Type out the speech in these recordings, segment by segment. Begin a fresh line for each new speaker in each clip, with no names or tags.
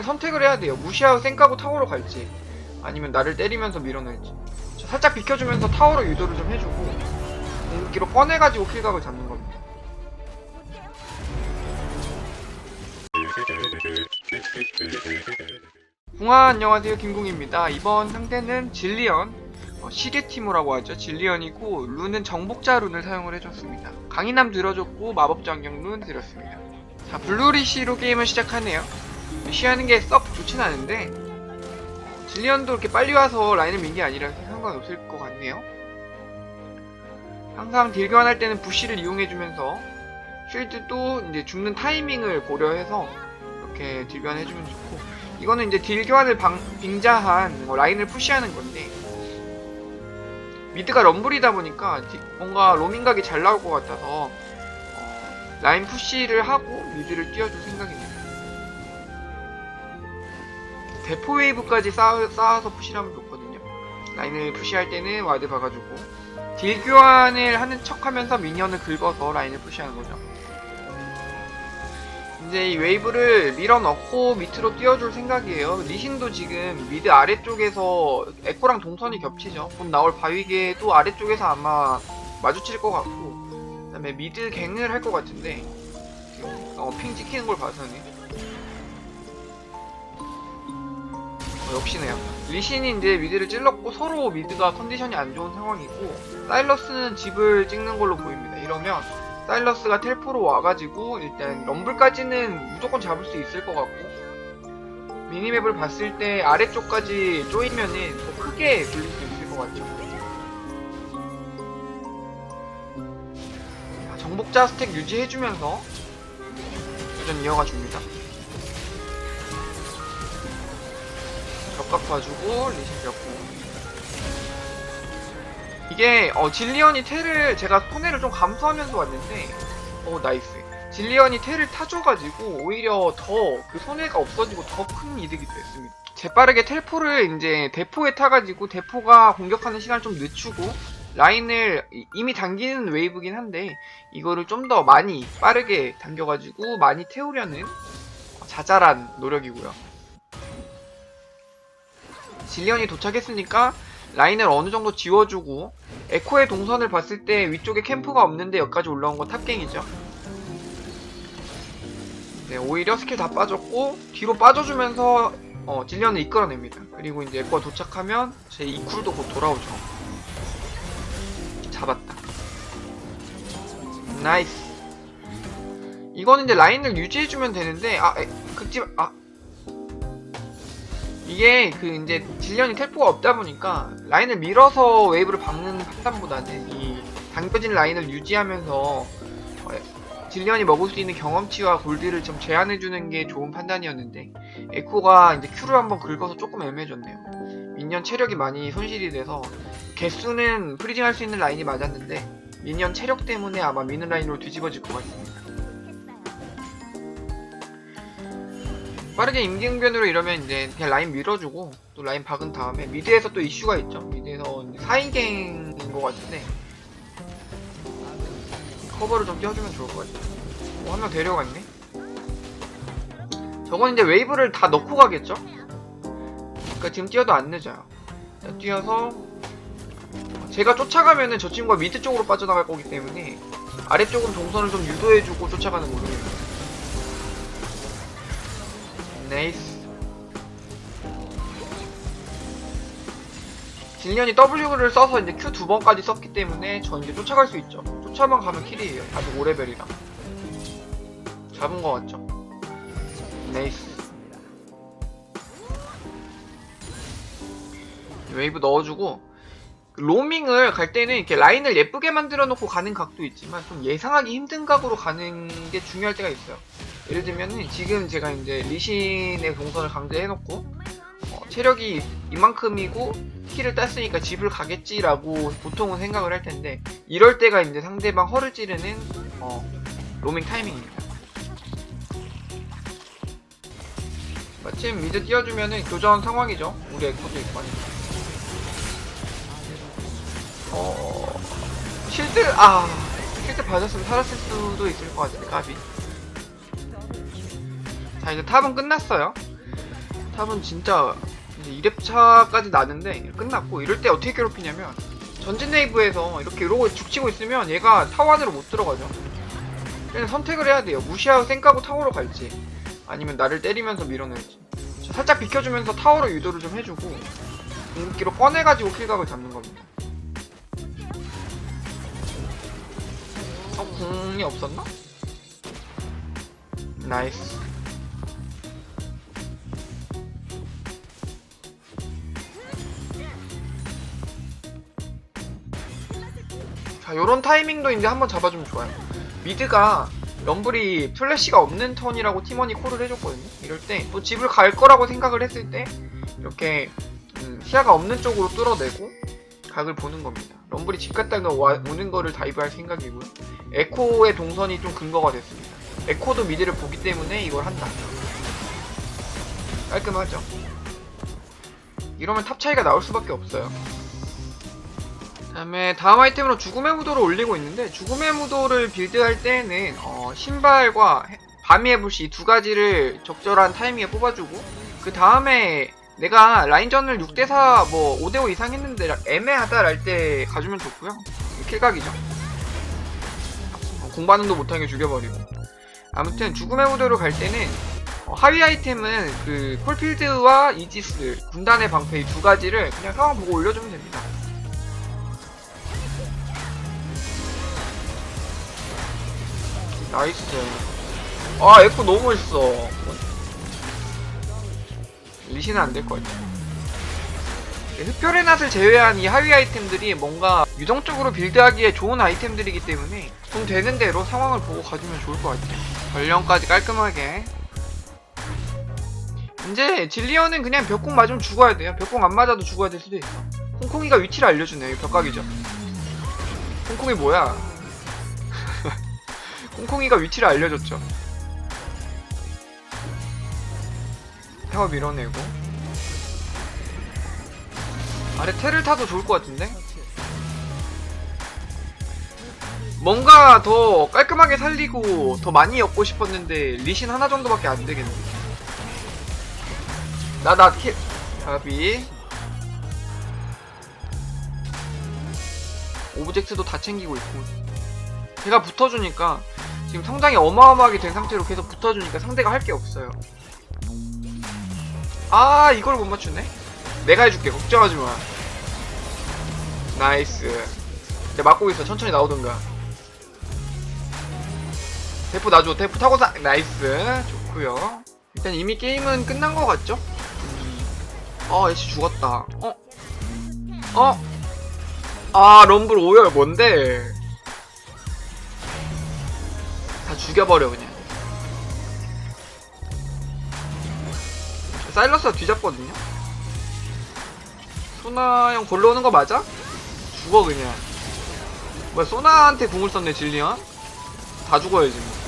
이제는 선택을 해야 돼요. 무시하고 쌩까고 타워로 갈지 아니면 나를 때리면서 밀어낼지. 자, 살짝 비켜주면서 타워로 유도를 좀 해주고 공기로 꺼내가지고 킬각을 잡는 겁니다. 궁아 안녕하세요 김궁입니다. 이번 상대는 질리언 어, 시계티모라고 하죠. 질리언이고 룬은 정복자 룬을 사용을 해줬습니다. 강인함 들어줬고 마법 장경 룬 들었습니다. 자 블루리시로 게임을 시작하네요. 시하는 게 썩 좋진 않은데 질리언도 이렇게 빨리 와서 라인을 민 게 아니라서 상관없을 것 같네요. 항상 딜 교환할 때는 부시를 이용해주면서 쉴드도 이제 죽는 타이밍을 고려해서 이렇게 딜 교환해주면 좋고 이거는 이제 딜 교환을 방- 빙자한 뭐 라인을 푸시하는 건데 미드가 럼블이다 보니까 디- 뭔가 로밍각이 잘 나올 것 같아서 어, 라인 푸시를 하고 미드를 뛰어줄 생각입니다. 대포 웨이브까지 쌓아, 쌓아서 푸시를 하면 좋거든요. 라인을 푸시할 때는 와드 박아주고 딜 교환을 하는 척 하면서 미니언을 긁어서 라인을 푸시하는 거죠. 이제 이 웨이브를 밀어 넣고 밑으로 띄워줄 생각이에요. 리신도 지금 미드 아래쪽에서 에코랑 동선이 겹치죠. 곧 나올 바위계도 아래쪽에서 아마 마주칠 것 같고, 그 다음에 미드 갱을 할 것 같은데, 어, 핑 찍히는 걸 봐서는. 어, 역시네요. 리신이 이제 미드를 찔렀고 서로 미드가 컨디션이 안 좋은 상황이고, 사일러스는 집을 찍는 걸로 보입니다. 이러면 사일러스가 텔포로 와가지고 일단 럼블까지는 무조건 잡을 수 있을 것 같고 미니맵을 봤을 때 아래쪽까지 쪼이면은 더 크게 돌릴 수 있을 것 같죠 자, 정복자 스택 유지해주면서 도전 이어가 줍니다 적각 봐주고 리신 잡고 이게 어, 질리언이 텔을 제가 손해를 좀 감수하면서 왔는데 어 나이스. 질리언이 텔을 타줘가지고 오히려 더 그 손해가 없어지고 더 큰 이득이 됐습니다. 재빠르게 텔포를 이제 대포에 타가지고 대포가 공격하는 시간을 좀 늦추고 라인을 이- 이미 당기는 웨이브긴 한데 이거를 좀 더 많이 빠르게 당겨가지고 많이 태우려는 자잘한 노력이고요 질리언이 도착했으니까 라인을 어느 정도 지워주고 에코의 동선을 봤을 때 위쪽에 캠프가 없는데 여기까지 올라온 건 탑갱이죠. 네, 오히려 스킬 다 빠졌고 뒤로 빠져주면서 어, 질련을 이끌어냅니다. 그리고 이제 에코가 도착하면 제 이쿨도 곧 돌아오죠. 잡았다. 나이스. 이거는 이제 라인을 유지해주면 되는데 아 에, 극집 아 이게 그 이제 질련이 텔포가 없다 보니까 라인을 밀어서 웨이브를 박는 판단보다는 이 당겨진 라인을 유지하면서 어, 질련이 먹을 수 있는 경험치와 골드를 좀 제한해주는 게 좋은 판단이었는데 에코가 이제 큐를 한번 긁어서 조금 애매해졌네요. 미니언 체력이 많이 손실이 돼서 개수는 프리징 할 수 있는 라인이 맞았는데 미니언 체력 때문에 아마 미는 라인으로 뒤집어질 것 같습니다. 빠르게 임기응변으로 이러면 이제 그냥 라인 밀어주고 또 라인 박은 다음에 미드에서 또 이슈가 있죠. 미드에서 4인갱인 것 같은데 커버를 좀 띄워주면 좋을 것 같아요. 어, 한명 데려갔네. 저건 이제 웨이브를 다 넣고 가겠죠? 그러니까 지금 뛰어도 안 늦어요. 자, 뛰어서 제가 쫓아가면은 저 친구가 미드 쪽으로 빠져나갈 거기 때문에 아래쪽은 동선을 좀 유도해주고 쫓아가는 해요. 네이스. 질련이 W를 써서 이제 Q 두 번까지 썼기 때문에 저 이제 쫓아갈 수 있죠. 쫓아만 가면 킬이에요. 아직 5레벨이라 잡은 거 같죠? 네이스. 웨이브 넣어주고 그 로밍을 갈 때는 이렇게 라인을 예쁘게 만들어 놓고 가는 각도 있지만 좀 예상하기 힘든 각으로 가는 게 중요할 때가 있어요 예를 들면은 지금 제가 이제 리신의 동선을 강제해놓고 어, 체력이 이만큼이고 키를 땄으니까 집을 가겠지라고 보통은 생각을 할 텐데 이럴 때가 이제 상대방 허를 찌르는 어, 로밍 타이밍입니다. 마침 미드 띄워주면은 교전 상황이죠. 우리 에코도 있고 하니까. 어 실드 아 실드 받았으면 살았을 수도 있을 것 같은데 까비. 자 이제 탑은 끝났어요. 탑은 진짜 이제 2렙차까지 나는데 끝났고 이럴 때 어떻게 괴롭히냐면 전진 네이브에서 이렇게 이러고 죽치고 있으면 얘가 타워 안으로 못 들어가죠. 그냥 선택을 해야 돼요. 무시하고 쌩까고 타워로 갈지 아니면 나를 때리면서 밀어낼지. 자, 살짝 비켜주면서 타워로 유도를 좀 해주고 궁극기로 꺼내가지고 킬각을 잡는 겁니다. 어? 궁이 없었나? 나이스 자 요런 타이밍도 이제 한번 잡아주면 좋아요. 미드가 럼블이 플래시가 없는 턴이라고 팀원이 콜을 해줬거든요. 이럴 때 또 집을 갈 거라고 생각을 했을 때 이렇게 음, 시야가 없는 쪽으로 뚫어내고 각을 보는 겁니다. 럼블이 집 갔다가 와- 오는 거를 다이브할 생각이고요. 에코의 동선이 좀 근거가 됐습니다. 에코도 미드를 보기 때문에 이걸 한다. 깔끔하죠? 이러면 탑 차이가 나올 수밖에 없어요 다음에 다음 아이템으로 죽음의 무도를 올리고 있는데 죽음의 무도를 빌드할 때는 어, 신발과 해불씨 이두 가지를 적절한 타이밍에 뽑아주고 그 다음에 내가 라인전을 6대4 뭐 5대5 이상 했는데 애매하다 랄 때 가주면 좋고요. 킬각이죠. 어, 공반응도 못하게 죽여버리고. 아무튼 죽음의 무도로 갈 때는 어, 하위 아이템은 그 콜필드와 이지스 군단의 방패 이 두 가지를 그냥 상황 보고 올려주면 됩니다 나이스. 아, 에코 너무 멋있어. 리시는 안될 것 같아. 흡혈의 낫을 제외한 이 하위 아이템들이 뭔가 유동적으로 빌드하기에 좋은 아이템들이기 때문에 좀 되는 대로 상황을 보고 가주면 좋을 것 같아요. 전령까지 깔끔하게. 이제 질리언은 그냥 벽공 맞으면 죽어야 돼요. 벽공 안 맞아도 죽어야 될 수도 있어. 콩콩이가 위치를 알려주네요. 벽각이죠. 콩콩이 뭐야? 콩콩이가 위치를 알려줬죠. 타워 밀어내고 아래 테를 타도 좋을 것 같은데? 뭔가 더 깔끔하게 살리고 더 많이 엮고 싶었는데 리신 하나 정도밖에 안 되겠네. 나나 킬 가비 오브젝트도 다 챙기고 있고 제가 붙어주니까 지금 성장이 어마어마하게 된 상태로 계속 붙어주니까 상대가 할 게 없어요. 아 이걸 못 맞추네? 내가 해줄게 걱정하지 마. 나이스. 내가 막고 있어 천천히 나오던가. 대포 놔줘 대포 타고 사 나이스 좋고요. 일단 이미 게임은 끝난 것 같죠? 아 애쉬 죽었다. 어? 어? 아 럼블 오열 뭔데? 죽여버려 그냥 사일러스가 뒤잡거든요 소나 형 골로 오는 거 맞아? 죽어 그냥 뭐야 소나한테 궁을 썼네 질리언? 다 죽어야지 뭐.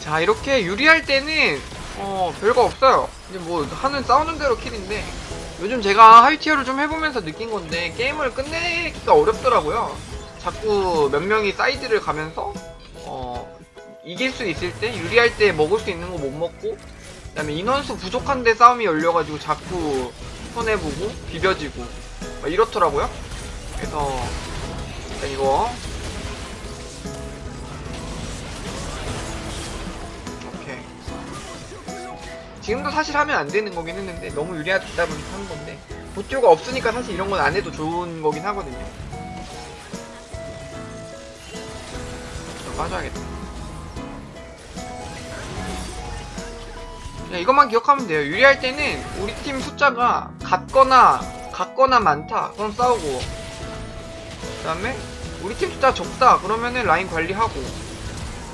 자 이렇게 유리할 때는 어 별거 없어요 이제 뭐 하는 싸우는 대로 킬인데 요즘 제가 하이티어를 좀 해보면서 느낀 건데 게임을 끝내기가 어렵더라고요. 자꾸 몇 명이 사이드를 가면서 어 이길 수 있을 때 유리할 때 먹을 수 있는 거 못 먹고 그다음에 인원수 부족한데 싸움이 열려가지고 자꾸 손해보고 비벼지고 막 이렇더라고요. 그래서 일단 이거 지금도 사실 하면 안 되는 거긴 했는데 너무 유리하다 보니까 한 건데 보티오가 없으니까 사실 이런 건 안 해도 좋은 거긴 하거든요. 좀 빠져야겠다. 그냥 이것만 기억하면 돼요. 유리할 때는 우리 팀 숫자가 같거나 같거나 많다. 그럼 싸우고 그 다음에 우리 팀 숫자 적다. 그러면은 라인 관리하고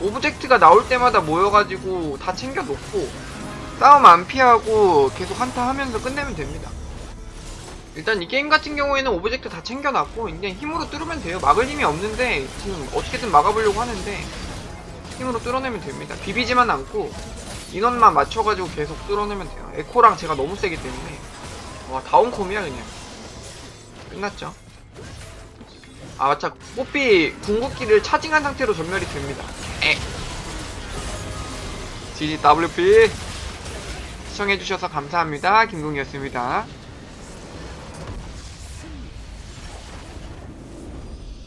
오브젝트가 나올 때마다 모여가지고 다 챙겨놓고 싸움 안 피하고 계속 한타 하면서 끝내면 됩니다. 일단 이 게임 같은 경우에는 오브젝트 다 챙겨놨고 이제 힘으로 뚫으면 돼요. 막을 힘이 없는데 지금 어떻게든 막아보려고 하는데 힘으로 뚫어내면 됩니다. 비비지만 않고 인원만 맞춰가지고 계속 뚫어내면 돼요. 에코랑 제가 너무 세기 때문에 와 다운콤이야 그냥 끝났죠. 아 맞다 뽀삐 궁극기를 차징한 상태로 전멸이 됩니다. 에 GGWP 시청해주셔서 감사합니다. 김동이었습니다.